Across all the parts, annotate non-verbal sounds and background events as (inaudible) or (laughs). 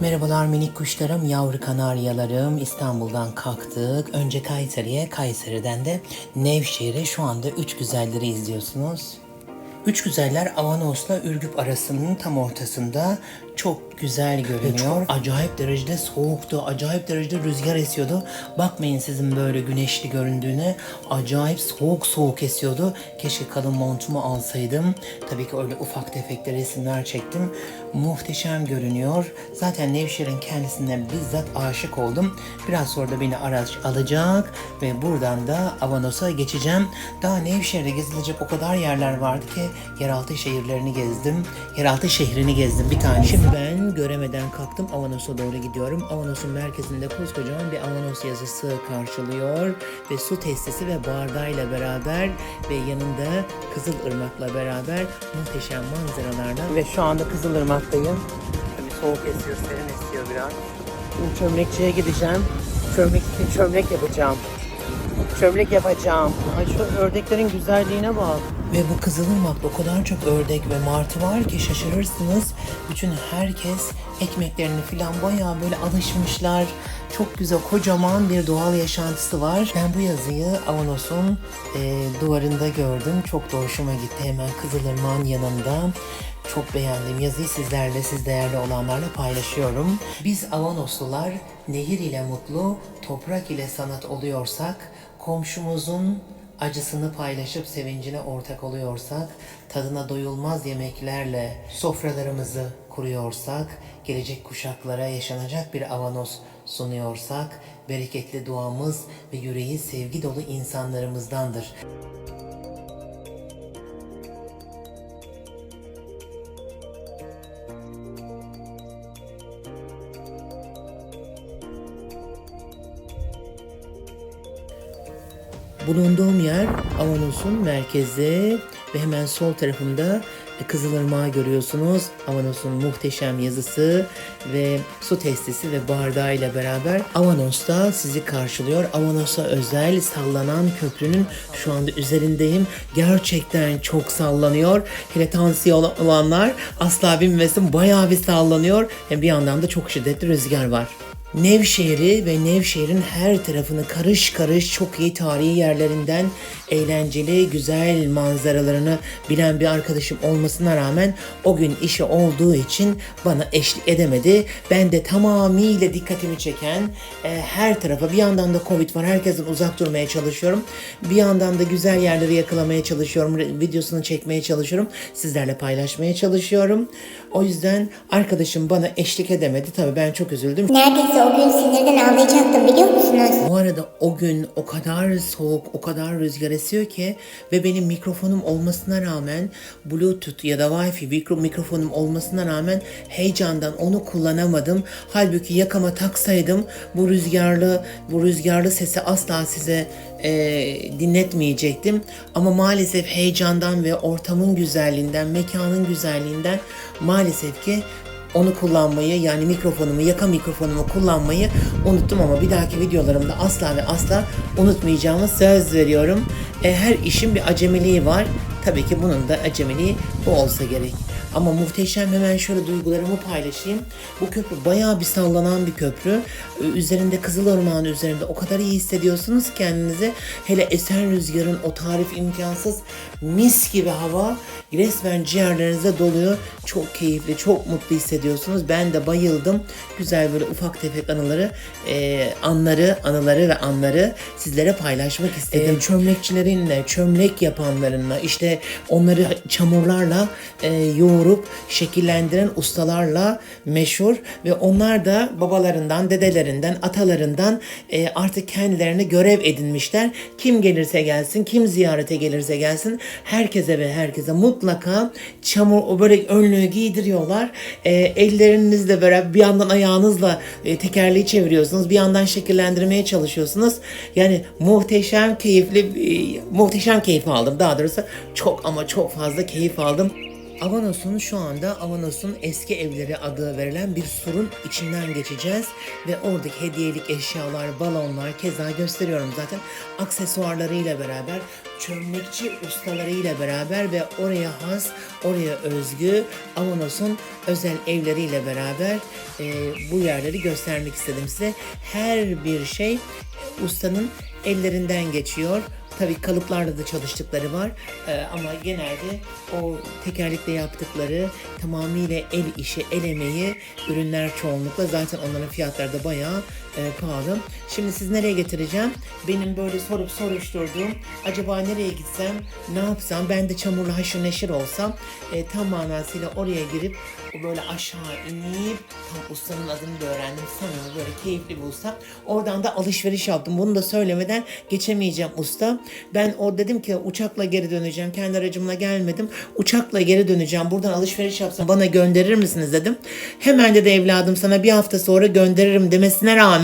Merhabalar minik kuşlarım, yavru kanaryalarım. İstanbul'dan kalktık. Önce Kayseri'ye, Kayseri'den de Nevşehir'e şu anda üç güzelleri izliyorsunuz. Üç güzeller Avanos'la Ürgüp arasının tam ortasında çok güzel görünüyor. acayip derecede soğuktu, acayip derecede rüzgar esiyordu. Bakmayın sizin böyle güneşli göründüğüne. Acayip soğuk soğuk esiyordu. Keşke kalın montumu alsaydım. Tabii ki öyle ufak tefekte resimler çektim. Muhteşem görünüyor. Zaten Nevşehir'in kendisine bizzat aşık oldum. Biraz sonra da beni araç alacak ve buradan da Avanos'a geçeceğim. Daha Nevşehir'de gezilecek o kadar yerler vardı ki yeraltı şehirlerini gezdim. Yeraltı şehrini gezdim bir tane. Şimdi ben göremeden kalktım Avanos'a doğru gidiyorum. Avanos'un merkezinde koskocaman bir Avanos yazısı karşılıyor ve su testisi ve bardağıyla beraber ve yanında Kızılırmak'la beraber muhteşem manzaralarla ve şu anda Kızılırmak'tayım. Tabii soğuk esiyor, serin esiyor biraz. Şimdi çömlekçiye gideceğim. Çömlek için çömlek yapacağım. Çömlek yapacağım. Ay şu ördeklerin güzelliğine bak. Ve bu Kızılırmak'ta o kadar çok ördek ve martı var ki şaşırırsınız. Bütün herkes ekmeklerini falan bayağı böyle alışmışlar. Çok güzel kocaman bir doğal yaşantısı var. Ben bu yazıyı Avanos'un e, duvarında gördüm. Çok da hoşuma gitti. Hemen Kızılırmak'ın yanında. Çok beğendiğim yazıyı sizlerle, siz değerli olanlarla paylaşıyorum. Biz Avanoslular nehir ile mutlu, toprak ile sanat oluyorsak, komşumuzun acısını paylaşıp sevincine ortak oluyorsak, tadına doyulmaz yemeklerle sofralarımızı kuruyorsak, gelecek kuşaklara yaşanacak bir avanos sunuyorsak, bereketli duamız ve yüreği sevgi dolu insanlarımızdandır. Bulunduğum yer Avanos'un merkezi ve hemen sol tarafında Kızılırmak'ı görüyorsunuz. Avanos'un muhteşem yazısı ve su testisi ve bardağıyla beraber Avanos'ta sizi karşılıyor. Avanos'a özel sallanan köprünün şu anda üzerindeyim. Gerçekten çok sallanıyor. Hele tansiyon olanlar asla binmesin. Bayağı bir sallanıyor. Hem bir yandan da çok şiddetli rüzgar var. Nevşehir'i ve Nevşehir'in her tarafını karış karış çok iyi tarihi yerlerinden eğlenceli, güzel manzaralarını bilen bir arkadaşım olmasına rağmen o gün işi olduğu için bana eşlik edemedi. Ben de tamamıyla dikkatimi çeken e, her tarafa bir yandan da Covid var. Herkesten uzak durmaya çalışıyorum. Bir yandan da güzel yerleri yakalamaya çalışıyorum. Videosunu çekmeye çalışıyorum. Sizlerle paylaşmaya çalışıyorum. O yüzden arkadaşım bana eşlik edemedi. Tabii ben çok üzüldüm. Neredeyse o gün sinirden ağlayacaktım biliyor musunuz? Bu arada o gün o kadar soğuk, o kadar rüzgar esiyor ki ve benim mikrofonum olmasına rağmen Bluetooth ya da Wi-Fi mikro, mikrofonum olmasına rağmen heyecandan onu kullanamadım. Halbuki yakama taksaydım bu rüzgarlı bu rüzgarlı sesi asla size e, dinletmeyecektim. Ama maalesef heyecandan ve ortamın güzelliğinden, mekanın güzelliğinden maalesef ki onu kullanmayı yani mikrofonumu, yaka mikrofonumu kullanmayı unuttum ama bir dahaki videolarımda asla ve asla unutmayacağımı söz veriyorum. E, her işin bir acemiliği var. Tabii ki bunun da acemiliği bu olsa gerek. Ama muhteşem hemen şöyle duygularımı paylaşayım. Bu köprü bayağı bir sallanan bir köprü. Ee, Üzerinde Kızılırmak'ın üzerinde o kadar iyi hissediyorsunuz kendinizi. Hele esen rüzgarın o tarif imkansız mis gibi hava resmen ciğerlerinize doluyor. Çok keyifli, çok mutlu hissediyorsunuz. Ben de bayıldım. Güzel böyle ufak tefek anıları, e, anları, anıları ve anları sizlere paylaşmak istedim. çömlekçilerinle, çömlek yapanlarınla, işte onları çamurlarla e, yoğurup şekillendiren ustalarla meşhur ve onlar da babalarından, dedelerinden, atalarından e, artık kendilerine görev edinmişler. Kim gelirse gelsin, kim ziyarete gelirse gelsin herkese ve herkese mutlaka çamur o böyle önlüğü giydiriyorlar. E, ellerinizle beraber bir yandan ayağınızla e, tekerleği çeviriyorsunuz. Bir yandan şekillendirmeye çalışıyorsunuz. Yani muhteşem keyifli e, muhteşem keyif aldım. Daha doğrusu çok ama çok fazla keyif aldım. Avanos'un şu anda Avanos'un eski evleri adı verilen bir surun içinden geçeceğiz ve oradaki hediyelik eşyalar, balonlar, keza gösteriyorum zaten aksesuarlarıyla beraber çömlekçi ustalarıyla beraber ve oraya has, oraya özgü Avanos'un özel evleriyle beraber e, bu yerleri göstermek istedim size. Her bir şey ustanın ellerinden geçiyor. Tabii kalıplarla da çalıştıkları var. Ee, ama genelde o tekerlekle yaptıkları tamamıyla el işi, el emeği ürünler çoğunlukla. Zaten onların fiyatları da bayağı e, pahalı. Şimdi siz nereye getireceğim? Benim böyle sorup soruşturduğum acaba nereye gitsem, ne yapsam, ben de çamurlu haşır neşir olsam e, tam manasıyla oraya girip böyle aşağı inip tam ustanın adını da öğrendim. Sanırım böyle keyifli bir usta. Oradan da alışveriş yaptım. Bunu da söylemeden geçemeyeceğim usta. Ben o dedim ki uçakla geri döneceğim. Kendi aracımla gelmedim. Uçakla geri döneceğim. Buradan alışveriş yapsam bana gönderir misiniz dedim. Hemen dedi evladım sana bir hafta sonra gönderirim demesine rağmen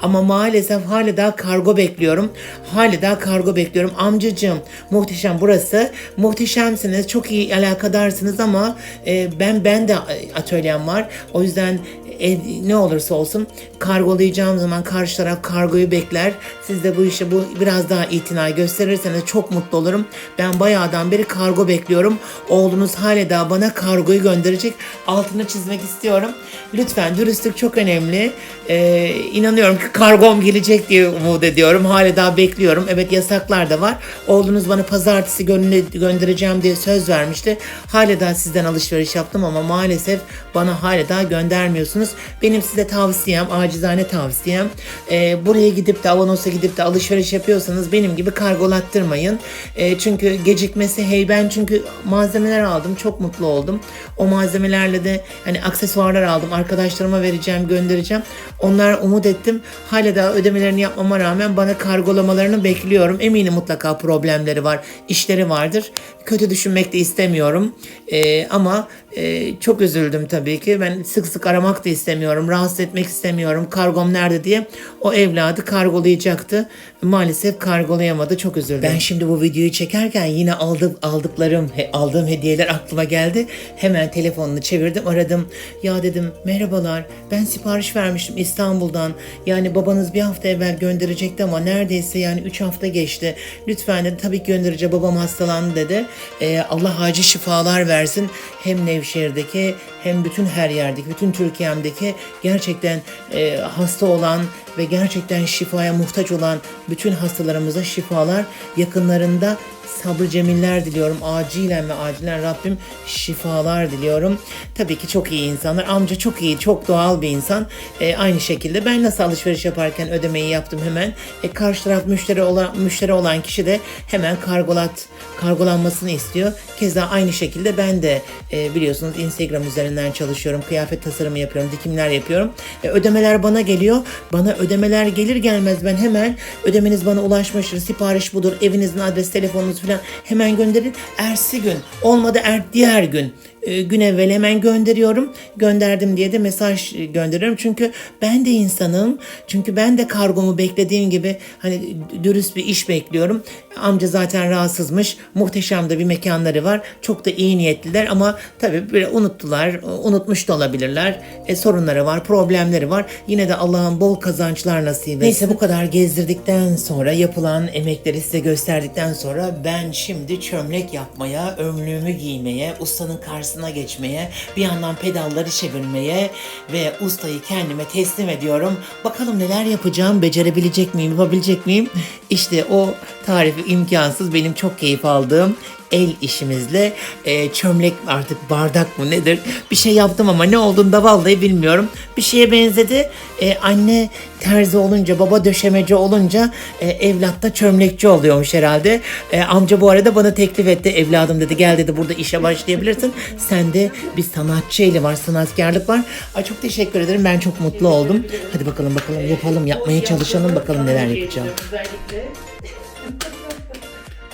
ama maalesef hala daha kargo bekliyorum. Hala daha kargo bekliyorum. Amcacığım muhteşem burası. Muhteşemsiniz. Çok iyi alakadarsınız ama e, ben ben de atölyem var. O yüzden e, ne olursa olsun kargolayacağım zaman karşı taraf kargoyu bekler. Siz de bu işe bu biraz daha itina gösterirseniz çok mutlu olurum. Ben bayağıdan beri kargo bekliyorum. Oğlunuz hala daha bana kargoyu gönderecek. Altını çizmek istiyorum. Lütfen dürüstlük çok önemli. Ee, inanıyorum ki kargom gelecek diye umut ediyorum. Hala daha bekliyorum. Evet yasaklar da var. Oğlunuz bana pazartesi gönde- göndereceğim diye söz vermişti. Hala daha sizden alışveriş yaptım ama maalesef bana hala daha göndermiyorsunuz. Benim size tavsiyem, acizane tavsiyem e, buraya gidip de Avanos'a gidip de alışveriş yapıyorsanız benim gibi kargolattırmayın. E, çünkü gecikmesi hey ben çünkü malzemeler aldım çok mutlu oldum. O malzemelerle de hani aksesuarlar aldım arkadaşlarıma vereceğim göndereceğim. Onlar umut ettim. Hala daha ödemelerini yapmama rağmen bana kargolamalarını bekliyorum. Eminim mutlaka problemleri var, işleri vardır. Kötü düşünmek de istemiyorum. E, ama e, çok üzüldüm tabii ki. Ben sık sık aramak da istemiyorum. Rahatsız etmek istemiyorum. Kargom nerede diye. O evladı kargolayacaktı. Maalesef kargolayamadı. Çok üzüldüm. Ben şimdi bu videoyu çekerken yine aldım, aldıklarım, he- aldığım hediyeler aklıma geldi. Hemen telefonunu çevirdim, aradım. Ya dedim merhabalar ben sipariş vermiştim İstanbul'dan. Yani babanız bir hafta evvel gönderecekti ama neredeyse yani 3 hafta geçti. Lütfen dedi tabii ki göndereceğim babam hastalandı dedi. Ee, Allah acil şifalar versin. Hem Nevşehir'deki hem bütün her yerdeki, bütün Türkiye'mdeki gerçekten e, hasta olan ve gerçekten şifaya muhtaç olan bütün hastalarımıza şifalar. Yakınlarında sabrı cemiller diliyorum. Acilen ve acilen Rabbim şifalar diliyorum. Tabii ki çok iyi insanlar. Amca çok iyi, çok doğal bir insan. E, aynı şekilde ben nasıl alışveriş yaparken ödemeyi yaptım hemen. E, karşı taraf müşteri olan, müşteri olan kişi de hemen kargolat, kargolanmasını istiyor. Keza aynı şekilde ben de e, biliyorsunuz Instagram üzerinden çalışıyorum. Kıyafet tasarımı yapıyorum, dikimler yapıyorum. E, ödemeler bana geliyor. Bana ödemeler gelir gelmez ben hemen ödemeniz bana ulaşmıştır. Sipariş budur. Evinizin adres, telefonunuz falan. Hemen gönderin. Ersi gün. Olmadı er diğer gün gün evvel hemen gönderiyorum. Gönderdim diye de mesaj e, gönderiyorum. Çünkü ben de insanım. Çünkü ben de kargomu beklediğim gibi hani dürüst bir iş bekliyorum. Amca zaten rahatsızmış. Muhteşem de bir mekanları var. Çok da iyi niyetliler ama tabii böyle unuttular. Unutmuş da olabilirler. E, sorunları var, problemleri var. Yine de Allah'ın bol kazançlar nasip etsin. Neyse bu kadar gezdirdikten sonra yapılan emekleri size gösterdikten sonra ben şimdi çömlek yapmaya, önlüğümü giymeye, ustanın karşısına geçmeye, bir yandan pedalları çevirmeye ve ustayı kendime teslim ediyorum. Bakalım neler yapacağım, becerebilecek miyim, yapabilecek miyim? İşte o tarifi imkansız benim çok keyif aldığım el işimizle e, çömlek artık bardak mı nedir bir şey yaptım ama ne olduğunu da vallahi bilmiyorum. Bir şeye benzedi. E, anne terzi olunca baba döşemeci olunca e, evlat da çömlekçi oluyormuş herhalde. E, amca bu arada bana teklif etti evladım dedi gel dedi burada işe başlayabilirsin. Sende bir sanatçı eli var sanatkarlık var. Ay çok teşekkür ederim ben çok mutlu oldum. Hadi bakalım bakalım yapalım yapmaya çalışalım bakalım neler yapacağım.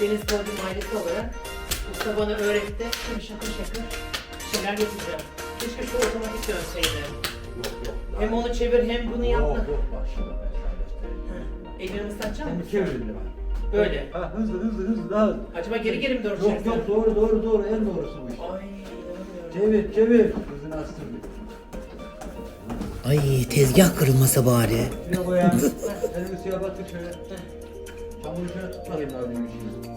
Deniz Podyum ailesi olarak usta bana öğretti. Şimdi şakır şakır şeyler yapacağım. Keşke şu otomatik dönseydi. Hem onu çevir hem bunu yapma. Yok yok bak şimdi ben sana göstereyim. Elini ıslatacak Sen bir mısın? çevir elini bak. Böyle. Ha hızlı hızlı hızlı daha hızlı. Acaba geri geri mi Yok döneceksin? yok doğru doğru doğru en doğrusu bu iş. Ay çevir çevir. Kızını astır. Ay tezgah kırılmasa bari. Suya koy ya. (laughs) Elini suya batır şöyle. Çamuru şöyle tut abi bir şey.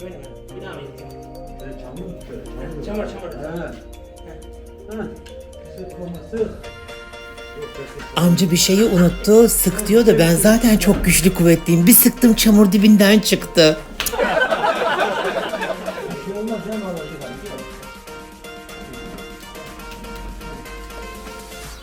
Böyle mi? Bir daha mı yapayım? Şöyle çamur tut şöyle. Çamur çamur. Ha. Ha. Sık onu sık. Amca bir şeyi unuttu. Sık diyor da ben zaten çok güçlü kuvvetliyim. Bir sıktım çamur dibinden çıktı.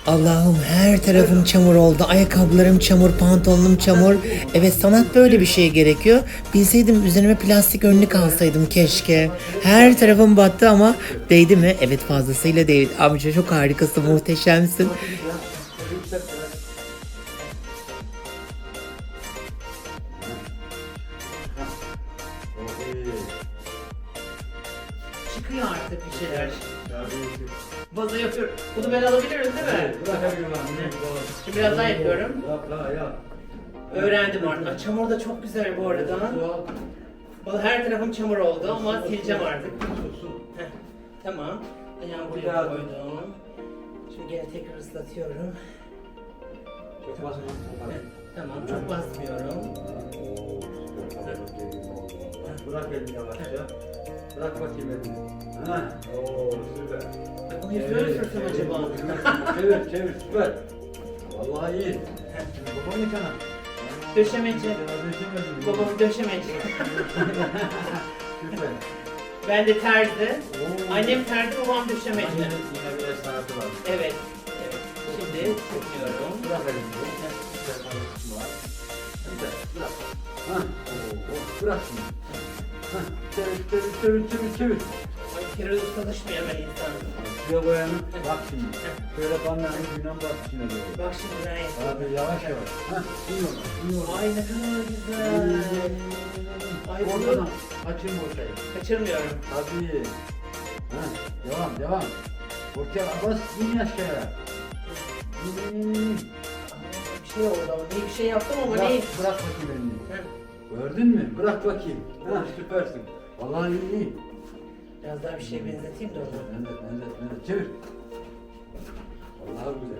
Allah'ım her tarafım çamur oldu. Ayakkabılarım çamur, pantolonum çamur. Evet sanat böyle bir şey gerekiyor. Bilseydim üzerime plastik önlük alsaydım keşke. Her tarafım battı ama değdi mi? Evet fazlasıyla değdi. Amca çok harikasın, muhteşemsin. Bir şeyler. Vazo yapıyorum. Bunu ben alabilirim değil mi? Şimdi biraz daha yapıyorum. Yap la yap. Öğrendim artık. Çamur da çok güzel bu arada. Vallahi her tarafım çamur oldu ama sileceğim artık. Heh, tamam. Ayağımı buraya koydum. Şimdi gene tekrar ıslatıyorum. Çok basın. Tamam çok basmıyorum. Bırak elini yavaşça. Bırak bakayım elini. Ha. Oo süper. Bunu yapıyor musun acaba? çevir çevir süper. Vallahi iyi. Babam ne kana? Döşemeci. Ya döşemedim. Babam döşemeci. (laughs) Süper. ben de terzi. Oo. Annem terzi, babam döşemeci. Annenin yine bir sanatı var. Evet. evet. Şimdi çekiyorum. Bırak elini. Süper Bırak. Ha. Oo, bırak şimdi. Çevir çevir çevir çevir çevir. Terörist çalışmıyor ben insan. Suya koyanı bak şimdi. Şöyle bandanın günden bak içine doğru. Bak şimdi ben. Abi yavaş yavaş. Hah, iniyor, iniyor. Ay ne kadar güzel. Ay bunu Oradan açayım ortayı. kaçırmıyorum. Tabii. Ha, devam, devam. Ortaya bas, in aşağıya. İn. Bir şey oldu ama iyi bir şey yaptım ama Bırak, ne? bırak bakayım elini. Gördün mü? Bırak bakayım. Ha, süpersin. Vallahi iyi. Biraz daha bir şey benzeteyim de onu. Benzet, benzet, benzet. Çevir. Vallahi güzel.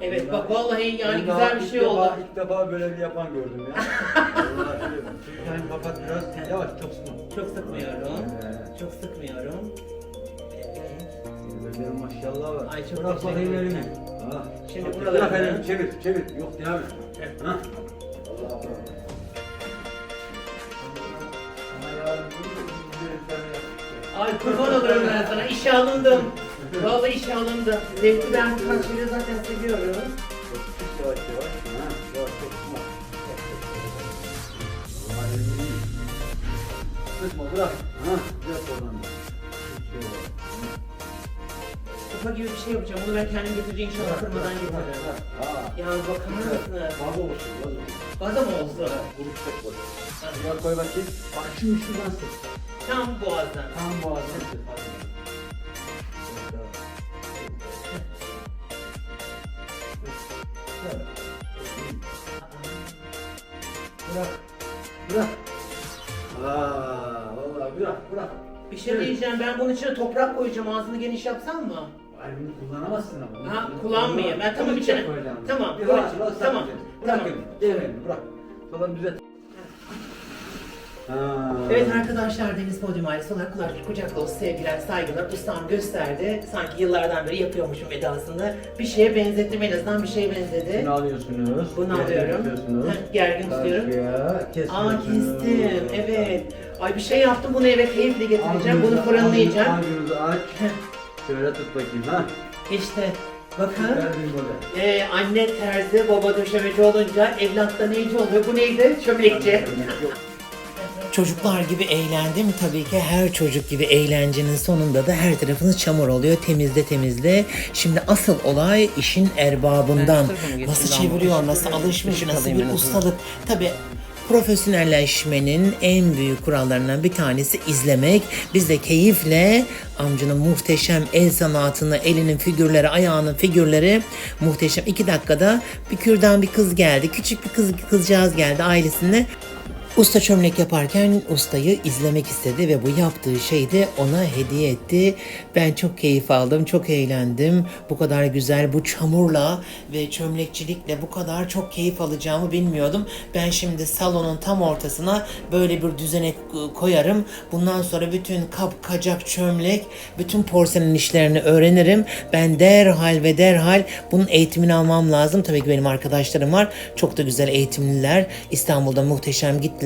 Evet bak vallahi yani Ben daha güzel bir ilk şey defa- oldu. İlk defa böyle bir yapan gördüm ya. (laughs) Vallahi şöyle. Çünkü hani kapat biraz. Yavaş, çok sıkma. Çok sıkmıyorum. Evet. Çok sıkmıyorum. Evet. Gözlerim maşallah var. Ay, çok Bırak teşekkür bakayım ederim. Ha. Şimdi Bak, buraları Bırak elini çevir çevir. Yok devam et. Heh. Ha. Allah Allah. Ay kurban olurum ben sana. İşe alındım. Vallahi işe alındım. Zevkli ben yeri zaten seviyorum. Çok yavaş yavaş. Ha. Yavaş çok sıkma. Bırak. Ha. Yap oradan. Kupa gibi bir şey yapacağım. Bunu ben kendim getireceğim inşallah kırmadan getiririm. Yalnız bakar mısınız? Fazla olsun. Olsun. Baza mı olsun? Vurup tek koy. Şuraya koy bakayım. Bak şimdi şuradan sık. Tam boğazdan. Tam boğazdan. Bırak. Bırak. Aa, vallahi bırak, bırak. Bir şey diyeceğim. Ben bunun içine toprak koyacağım. Ağzını geniş yapsam mı? Ay bunu kullanamazsın ama. Ha, kullanmayayım. Ben tamam Bunu içine- koyacağım. tamam, Bir koy- rahat, rahat tamam. Bırak tamam. değme elini, bırak. Falan düzelt. Ha. Evet arkadaşlar Deniz Podyum ailesi olarak kulak, kucak dolusu sevgiler, saygılar ustam gösterdi. Sanki yıllardan beri yapıyormuşum vedasında. Bir şeye benzettim en azından bir şeye benzedi. Bunu alıyorsunuz. Bunu alıyorum. Heh, gergin tutuyorum. Karşıya Aa kesiyorsunuz. kestim evet. Ay bir şey yaptım bunu eve keyifle getireceğim. Bunu fırınlayacağım. Ağzınızı aç. Şöyle tut bakayım ha. İşte bakın. Verdim böyle. Ee, anne terzi, baba döşemeci olunca evlatta neyci oluyor? Bu neydi? Çömlekçi. Çocuklar gibi eğlendim. Tabii ki her çocuk gibi eğlencenin sonunda da her tarafınız çamur oluyor. Temizle temizle. Şimdi asıl olay işin erbabından. Nasıl çeviriyor, nasıl alışmış, nasıl bir ustalık. Tabii profesyonelleşmenin en büyük kurallarından bir tanesi izlemek. Biz de keyifle amcanın muhteşem el sanatını, elinin figürleri, ayağının figürleri muhteşem. iki dakikada bir kürdan bir kız geldi. Küçük bir kız kızcağız geldi ailesinde. Usta çömlek yaparken ustayı izlemek istedi ve bu yaptığı şeyi de ona hediye etti. Ben çok keyif aldım, çok eğlendim. Bu kadar güzel bu çamurla ve çömlekçilikle bu kadar çok keyif alacağımı bilmiyordum. Ben şimdi salonun tam ortasına böyle bir düzenek koyarım. Bundan sonra bütün kap, kacak, çömlek, bütün porselen işlerini öğrenirim. Ben derhal ve derhal bunun eğitimini almam lazım. Tabii ki benim arkadaşlarım var. Çok da güzel eğitimliler. İstanbul'da muhteşem gittiler.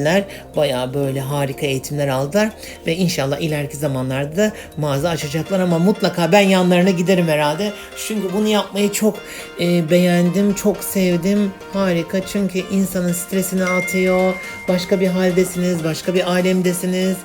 Bayağı böyle harika eğitimler aldılar. Ve inşallah ileriki zamanlarda da mağaza açacaklar ama mutlaka ben yanlarına giderim herhalde. Çünkü bunu yapmayı çok e, beğendim, çok sevdim. Harika çünkü insanın stresini atıyor. Başka bir haldesiniz, başka bir alemdesiniz.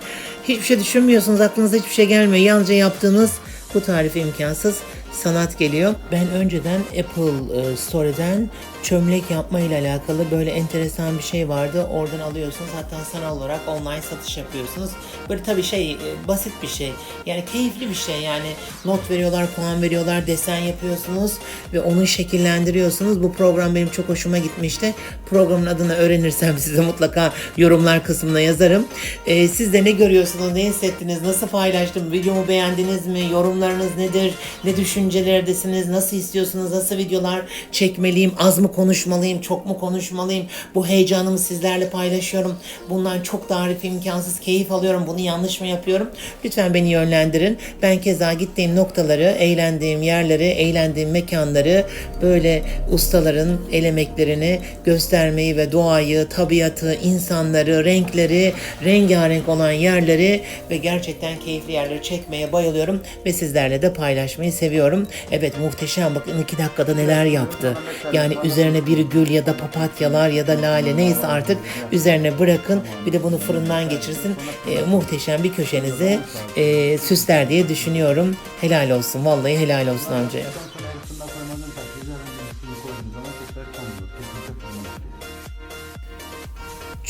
Hiçbir şey düşünmüyorsunuz, aklınıza hiçbir şey gelmiyor. Yalnızca yaptığınız bu tarifi imkansız sanat geliyor. Ben önceden Apple e, Store'den çömlek yapma ile alakalı böyle enteresan bir şey vardı. Oradan alıyorsunuz. Hatta sanal olarak online satış yapıyorsunuz. Böyle tabii şey e, basit bir şey. Yani keyifli bir şey. Yani not veriyorlar, puan veriyorlar, desen yapıyorsunuz ve onu şekillendiriyorsunuz. Bu program benim çok hoşuma gitmişti. Programın adını öğrenirsem size mutlaka yorumlar kısmına yazarım. E, siz de ne görüyorsunuz, ne hissettiniz, nasıl paylaştım, videomu beğendiniz mi, yorumlarınız nedir, ne düşüncelerdesiniz, nasıl istiyorsunuz, nasıl videolar çekmeliyim, az mı konuşmalıyım, çok mu konuşmalıyım, bu heyecanımı sizlerle paylaşıyorum. Bundan çok tarif imkansız keyif alıyorum, bunu yanlış mı yapıyorum? Lütfen beni yönlendirin. Ben keza gittiğim noktaları, eğlendiğim yerleri, eğlendiğim mekanları böyle ustaların el emeklerini göstermeyi ve doğayı, tabiatı, insanları, renkleri, rengarenk olan yerleri ve gerçekten keyifli yerleri çekmeye bayılıyorum ve sizlerle de paylaşmayı seviyorum. Evet muhteşem bakın iki dakikada neler yaptı. Yani üzerine bir gül ya da papatyalar ya da lale neyse artık üzerine bırakın. Bir de bunu fırından geçirsin. E, muhteşem bir köşenize e, süsler diye düşünüyorum. Helal olsun vallahi helal olsun amcaya.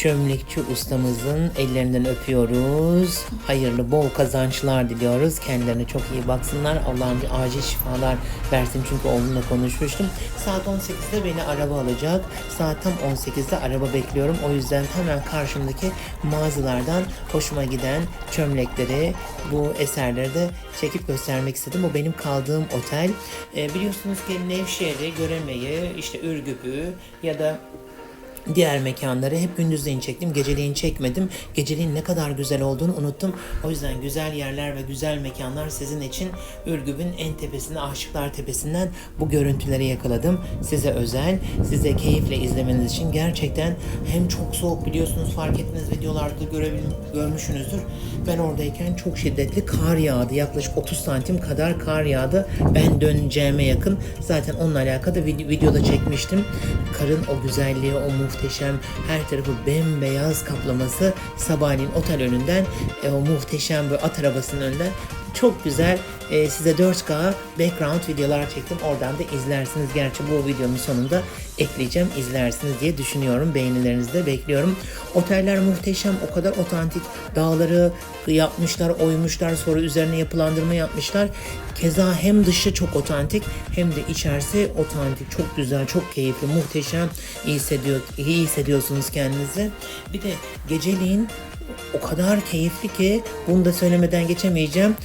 Çömlekçi ustamızın ellerinden öpüyoruz. Hayırlı bol kazançlar diliyoruz. Kendilerine çok iyi baksınlar. Allah'ım bir acil şifalar versin çünkü oğlumla konuşmuştum. Saat 18'de beni araba alacak. Saat tam 18'de araba bekliyorum. O yüzden hemen karşımdaki mağazalardan hoşuma giden çömlekleri, bu eserleri de çekip göstermek istedim. O benim kaldığım otel. Ee, biliyorsunuz ki Nevşehir'i, Göreme'yi, işte Ürgüp'ü ya da Diğer mekanları hep gündüzleyin çektim, geceleyin çekmedim. Geceleyin ne kadar güzel olduğunu unuttum. O yüzden güzel yerler ve güzel mekanlar sizin için Ürgüp'ün en tepesinde, Aşıklar Tepesi'nden bu görüntüleri yakaladım. Size özel, size keyifle izlemeniz için gerçekten hem çok soğuk biliyorsunuz fark ettiniz videolarda görmüşsünüzdür. Ben oradayken çok şiddetli kar yağdı. Yaklaşık 30 santim kadar kar yağdı. Ben döneceğime yakın. Zaten onunla alakalı vid- videoda çekmiştim. Karın o güzelliği, o muhteşem her tarafı bembeyaz kaplaması sabahleyin otel önünden e, o muhteşem bir at arabasının önünden çok güzel e, size 4K background videolar çektim. Oradan da izlersiniz. Gerçi bu videonun sonunda ekleyeceğim. izlersiniz diye düşünüyorum. Beğenilerinizi de bekliyorum. Oteller muhteşem. O kadar otantik. Dağları yapmışlar, oymuşlar. Sonra üzerine yapılandırma yapmışlar. Keza hem dışı çok otantik hem de içerisi otantik. Çok güzel, çok keyifli, muhteşem. İyi, hissediyor, iyi hissediyorsunuz kendinizi. Bir de geceliğin o kadar keyifli ki bunu da söylemeden geçemeyeceğim.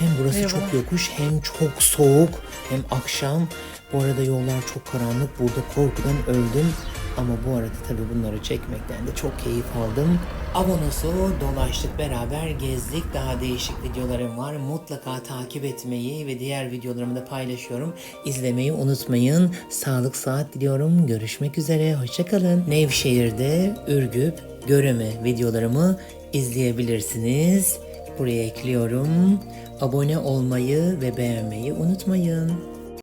Hem burası çok yokuş hem çok soğuk hem akşam. Bu arada yollar çok karanlık. Burada korkudan öldüm. Ama bu arada tabii bunları çekmekten de çok keyif aldım. Abonosu dolaştık beraber gezdik. Daha değişik videolarım var. Mutlaka takip etmeyi ve diğer videolarımı da paylaşıyorum. İzlemeyi unutmayın. Sağlık saat diliyorum. Görüşmek üzere. Hoşçakalın. Nevşehir'de Ürgüp, Göreme videolarımı izleyebilirsiniz. Buraya ekliyorum. Abone olmayı ve beğenmeyi unutmayın.